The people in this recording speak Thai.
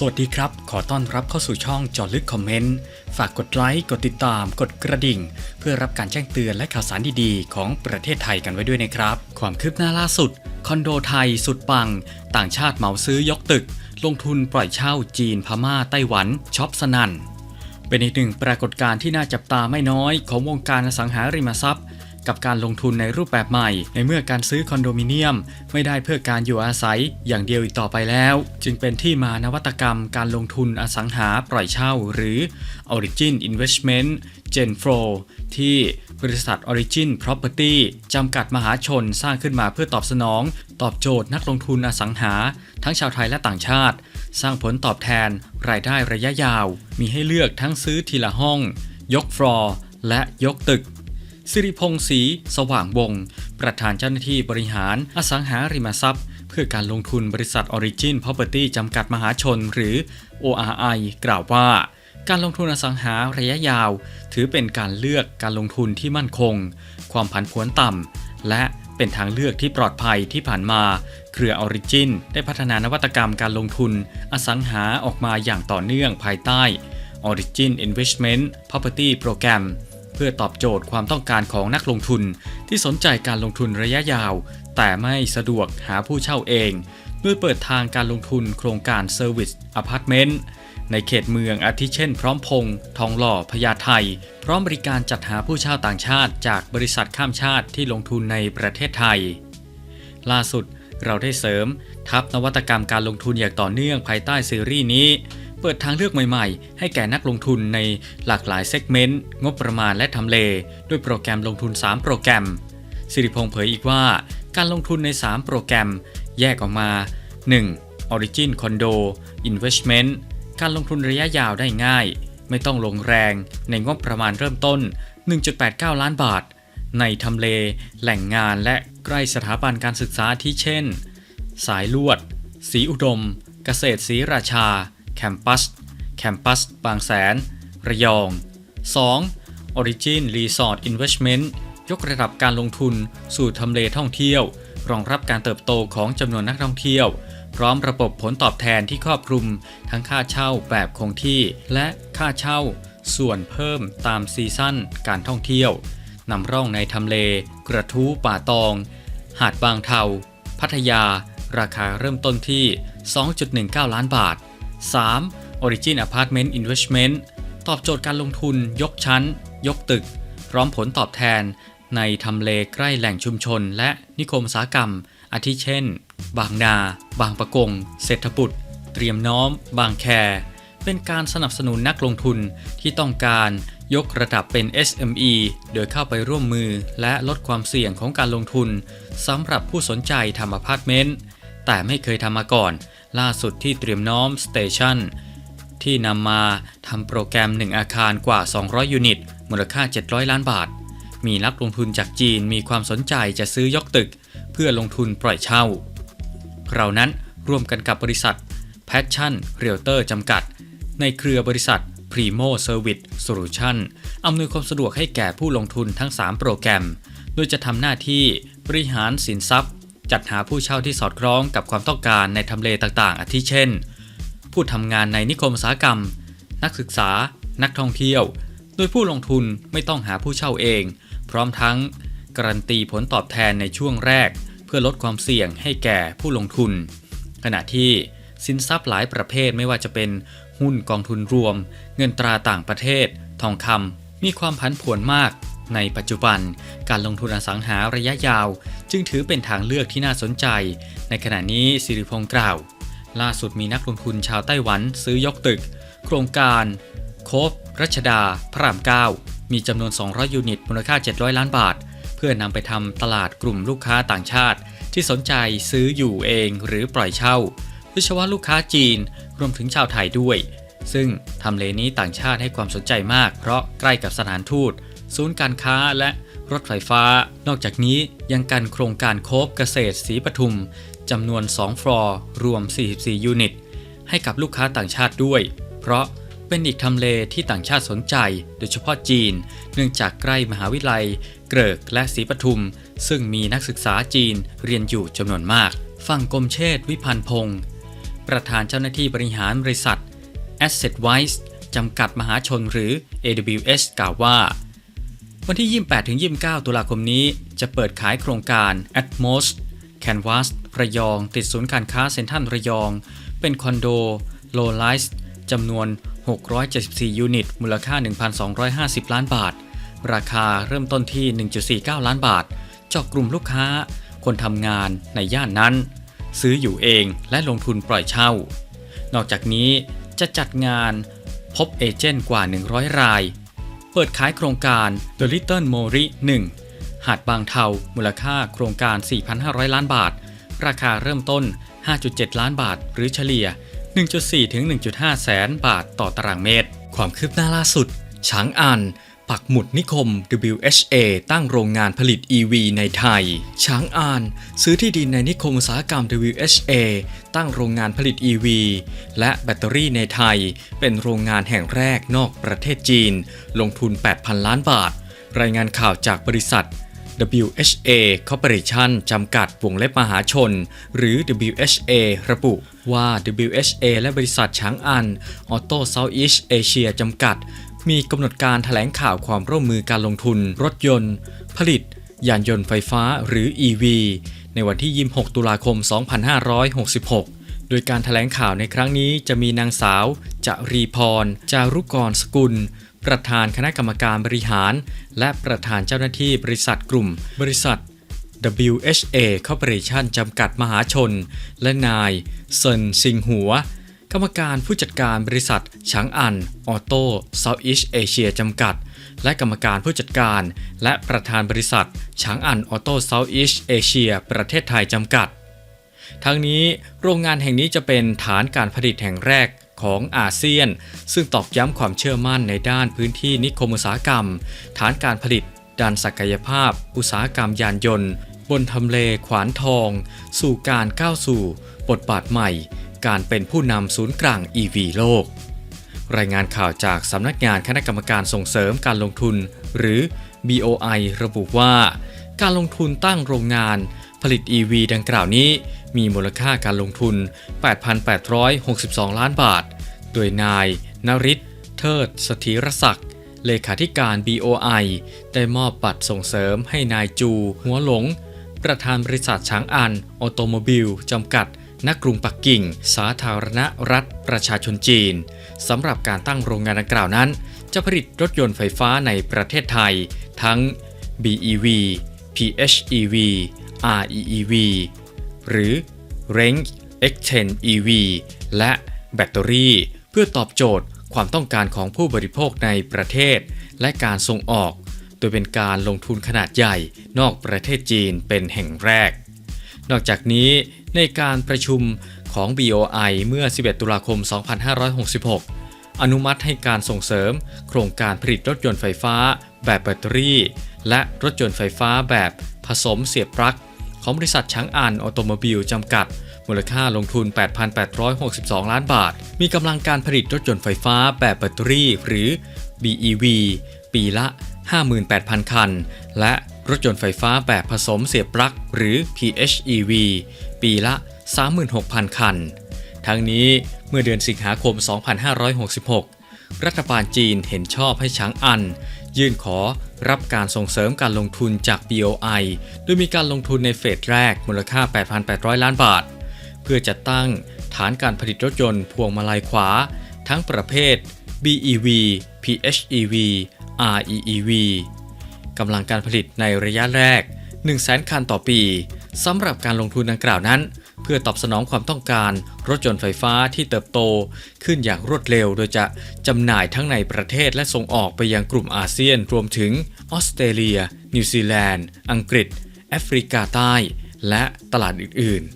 สวัสดีครับ ขอต้อนรับเข้าสู่ช่องจอลึกคอมเมนต์ ฝากกดไลค์ กดติดตาม กดกระดิ่ง เพื่อรับการแจ้งเตือนและข่าวสารดีๆ ของประเทศไทยกันไว้ด้วยนะครับ ความคืบหน้าล่าสุด คอนโดไทยสุดปัง ต่างชาติเหมาซื้อยกตึก ลงทุนปล่อยเช่าจีนพม่าไต้หวันช็อปสนั่น เป็นอีกหนึ่งปรากฏการณ์ที่น่าจับตาไม่น้อยของวงการอสังหาริมทรัพย์ กับการลงทุนในรูปแบบใหม่ ในเมื่อการซื้อคอนโดมิเนียม ไม่ได้เพื่อการอยู่อาศัยอย่างเดียวอีกต่อไปแล้ว จึงเป็นที่มานวัตกรรมการลงทุนอสังหาปล่อยเช่า หรือ Origin Investment Gen Flow ที่บริษัท Origin Property จำกัดมหาชนสร้างขึ้นมาเพื่อตอบสนอง ตอบโจทย์นักลงทุนอสังหา ทั้งชาวไทยและต่างชาติ สร้างผลตอบแทน รายได้ระยะยาว มีให้เลือกทั้งซื้อทีละห้อง ยกฟลอร์และยกตึก สิริพงศ์ศรีสว่างวงศ์ประธานเจ้าหน้าที่บริหารอสังหาริมทรัพย์ เพื่อการลงทุนบริษัท Origin Property จำกัดมหาชนหรือ ORI กล่าวว่า การลงทุนอสังหาระยะยาว ถือเป็นการเลือกการลงทุนที่มั่นคง ความผันผวนต่ำและเป็นทางเลือกที่ปลอดภัยที่ผ่านมา เครือ Origin ได้พัฒนานวัตกรรมการลงทุน อสังหาออกมาอย่างต่อเนื่องภายใต้ Origin Investment Property Program เพื่อตอบโจทย์ความต้องการของนักลงทุนที่สนใจการลงทุนระยะยาว แต่ไม่สะดวกหาผู้เช่าเอง ด้วยเปิดทางการลงทุนโครงการ Service Apartment ในเขตเมืองอาทิเช่น พร้อมพงษ์ทองหล่อพญาไทพร้อมบริการจัดหาผู้เช่าต่างชาติ จากบริษัทข้ามชาติที่ลงทุนในประเทศไทย ล่าสุดเราได้เสริม ทับนวัตกรรมการลงทุนอย่างต่อเนื่องภายใต้ซีรีส์นี้ เปิดทางเลือกใหม่ๆ ให้แก่นักลงทุนในหลากหลายเซกเมนต์ งบประมาณและทำเล ด้วยโปรแกรมลงทุน 3 โปรแกรม สิริพงษ์เผยอีกว่า การลงทุนใน 3 โปรแกรม แยกออกมา 1. Origin Condo Investment การลงทุนระยะยาวได้ง่าย ไม่ต้องลงแรงในงบประมาณเริ่มต้น 1.89 ล้านบาท ในทำเล แหล่งงานและใกล้สถาบันการศึกษาที่เช่น สายลวด สีอุดม เกษตรศรีราชา แคมปัสแคมปัสบางแสน ระยอง 2. Origin Resort Investment ยกระดับการลงทุนสู่ทำเลท่องเที่ยว รองรับการเติบโตของจำนวนนักท่องเที่ยว พร้อมระบบผลตอบแทนที่ครอบคลุม ทั้งค่าเช่าแบบคงที่ และค่าเช่า ส่วนเพิ่มตามซีซั่นการท่องเที่ยวนำร่องในทำเล กระทู้ป่าตอง หาดบางเทา พัทยา ราคาเริ่มต้นที่ 2.19 ล้านบาท 3. Origin Apartment Investment ตอบโจทย์การลงทุน ยกชั้น ยกตึก พร้อมผลตอบแทน ในทำเลใกล้แหล่งชุมชน และนิคมอุตสาหกรรม อาทิเช่น บางนา บางประกง เศรษฐบุตร เตรียมน้อม บางแค เป็นการสนับสนุนนักลงทุนที่ต้องการยกระดับเป็น SME โดยเข้าไปร่วมมือและลดความเสี่ยงของการลงทุนสำหรับผู้สนใจทำอพาร์ตเมนต์แต่ไม่เคยทำมาก่อน ล่าสุดที่เตรียมน้อมสเตชันที่นำมาทำโปรแกรม 1 อาคารกว่า 200 ยูนิต มูลค่า 700 ล้านบาท มีนักลงทุนจากจีนมีความสนใจจะซื้อยกตึก เพื่อลงทุนปล่อยเช่า เรานั้นร่วมกันกับบริษัท Passion Realtor จำกัด ในเครือบริษัท Primo Service Solution อำนวยความสะดวกให้แก่ผู้ลงทุนทั้ง 3 โปรแกรม โดยจะทำหน้าที่บริหารสินทรัพย์ จัดหาผู้เช่าที่สอดคล้องกับความต้องการในทำเลต่างๆ อาทิเช่น ผู้ทำงานในนิคมอุตสาหกรรม นักศึกษา นักท่องเที่ยว โดยผู้ลงทุนไม่ต้องหาผู้เช่าเอง พร้อมทั้งการันตีผลตอบแทนในช่วงแรก เพื่อลดความเสี่ยงให้แก่ผู้ลงทุน ขณะที่สินทรัพย์หลายประเภทไม่ว่าจะเป็นหุ้นกองทุนรวม เงินตราต่างประเทศ ทองคำมีความผันผวนมาก ในปัจจุบัน การลงทุนอสังหาระยะยาว จึงถือเป็นทางเลือกที่น่าสนใจ ในขณะนี้สิริพงศ์กล่าว ล่าสุดมีนักลงทุนชาวไต้หวันซื้อยกตึก โครงการ โคบรัชดา พระราม9มีจำนวน 200 ยูนิต มูลค่า 700 ล้านบาท เพื่อนำไปทำตลาดกลุ่มลูกค้าต่างชาติ ที่สนใจซื้ออยู่เองหรือปล่อยเช่าโดยเฉพาะลูกค้าจีนรวมถึงชาวไทยด้วยซึ่งทำเลนี้ต่างชาติให้ความสนใจมากเพราะใกล้กับสถานทูต ศูนย์การค้าและรถไฟฟ้า นอกจากนี้ยังกันโครงการโคบเกษตรศรีปทุมจำนวน 2 ฟลอร์รวม 44 ยูนิต ให้กับลูกค้าต่างชาติด้วย เพราะเป็นอีกทำเลที่ต่างชาติสนใจ โดยเฉพาะจีน เนื่องจากใกล้มหาวิทยาลัย เกริกและศรีปทุม ซึ่งมีนักศึกษาจีนเรียนอยู่จำนวนมาก ฝั่งกรมเชษวิพันธ์พงศ์ประธานเจ้าหน้าที่บริหารบริษัท Asset Wise จำกัดมหาชนหรือ AWS กล่าวว่า วันที่ 28-29 ตุลาคมนี้ จะเปิดขายโครงการ Atmos Canvas ระยอง ติดศูนย์การค้าเซ็นทรัลระยอง เป็นคอนโด Low Rise จำนวน 674 ยูนิต มูลค่า 1,250 ล้านบาท ราคาเริ่มต้นที่ 1.49 ล้านบาท เจาะกลุ่มลูกค้า คนทำงานในย่านนั้น ซื้ออยู่เองและลงทุนปล่อยเช่า นอกจากนี้จะจัดงานพบเอเจนต์กว่า 100 ราย เปิดขายโครงการ The Little Mori 1 หาดบางเทา มูลค่าโครงการ 4,500 ล้านบาท ราคาเริ่มต้น 5.7 ล้านบาท หรือเฉลี่ย 1.4 ถึง 1.5 แสนบาทต่อตารางเมตร ความคืบหน้าล่าสุด ช้างอัน ปักหมุดนิคม WHA ตั้งโรงงานผลิต EV ในไทย ช้างอาน ซื้อที่ดินในนิคมอุตสาหกรรม WHA ตั้งโรงงานผลิต EV และแบตเตอรี่ในไทย เป็นโรงงานแห่งแรกนอกประเทศจีน ลงทุน 8,000 ล้านบาท รายงานข่าวจากบริษัท WHA Corporation จำกัดวงเล็บมหาชน หรือ WHA ระบุว่า WHA และบริษัทช้างอัน Auto Southeast Asia จำกัด มีกำหนดการแถลงข่าวความร่วมมือการลงทุน รถยนต์ ผลิต ยานยนต์ไฟฟ้าหรือ EV ในวันที่ 26 ตุลาคม 2566 โดยการแถลงข่าวในครั้งนี้จะมีนางสาวจรีพร จารุกรสกุล ประธานคณะกรรมการบริหาร และประธานเจ้าหน้าที่บริษัทกลุ่ม บริษัท WHA Corporation จำกัดมหาชน และนายเซินซิงหัว กรรมการผู้จัดการบริษัทฉางอัน ออโต้เซาท์อีสเอเชียจำกัด และกรรมการผู้จัดการ และประธานบริษัทฉางอัน ออโต้เซาท์อีสเอเชียประเทศไทยจำกัด ทั้งนี้โรงงานแห่งนี้จะเป็นฐานการผลิตแห่งแรกของอาเซียน ซึ่งตอกย้ำความเชื่อมั่นในด้านพื้นที่นิคมอุตสาหกรรม ฐานการผลิตด้านศักยภาพ อุตสาหกรรมยานยนต์ บนทำเลขวานทอง สู่การก้าวสู่ บทบาทใหม่ การเป็นผู้นำศูนย์กลาง EV โลก รายงานข่าวจากสำนักงานคณะกรรมการส่งเสริมการลงทุน หรือ BOI ระบุว่า การลงทุนตั้งโรงงานผลิต EV ดังกล่าวนี้ มีมูลค่าการลงทุน 8,862 ล้านบาท โดยนายนริศเทิดสถิรศักดิ์เลขาธิการ BOI ได้มอบบัตรส่งเสริมให้นายจู หัวหลง ประธานบริษัทช้างอันออโตโมบิลจำกัด ณกรุงปักกิ่ง สาธารณรัฐประชาชนจีนสำหรับการตั้งโรงงานดังกล่าวนั้น จะผลิตรถยนต์ไฟฟ้าในประเทศไทย ทั้ง BEV PHEV REEV หรือ Range Extend EV และแบตเตอรี่ เพื่อตอบโจทย์ความต้องการของผู้บริโภคในประเทศ และการส่งออก โดยเป็นการลงทุนขนาดใหญ่นอกประเทศจีนเป็นแห่งแรก นอกจากนี้ ในการประชุมของ BOI เมื่อ 11 ตุลาคม 2566 อนุมัติให้การส่งเสริม โครงการผลิตรถยนต์ไฟฟ้า แบบแบตเตอรี่ และรถยนต์ไฟฟ้าแบบผสมเสียบปลั๊ก ของบริษัทช้างอันออโตโมบิลจำกัด มูลค่าลงทุน 8,862 ล้านบาท มีกำลังการผลิตรถยนต์ไฟฟ้าแบบแบตเตอรี่ หรือ BEV ปีละ 58,000 คัน และ รถยนต์ไฟฟ้าแบบผสมเสียบปลั๊กหรือ PHEV ปีละ 36,000 คัน ทั้งนี้เมื่อเดือนสิงหาคม 2566 รัฐบาลจีนเห็นชอบให้ช้างอัน ยื่นขอรับการส่งเสริมการลงทุนจาก BOI โดยมีการลงทุนในเฟสแรกมูลค่า 8,800 ล้านบาท เพื่อจัดตั้งฐานการผลิตรถยนต์พวงมาลัยขวา ทั้งประเภท BEV PHEV REEV กำลังการผลิตในระยะแรก 100,000 คันต่อปีสำหรับการลงทุนดังกล่าวนั้น เพื่อตอบสนองความต้องการรถยนต์ไฟฟ้าที่เติบโตขึ้นอย่างรวดเร็ว โดยจะจำหน่ายทั้งในประเทศและส่งออกไปยังกลุ่มอาเซียน รวมถึงออสเตรเลีย นิวซีแลนด์ อังกฤษ แอฟริกาใต้ และตลาดอื่นๆ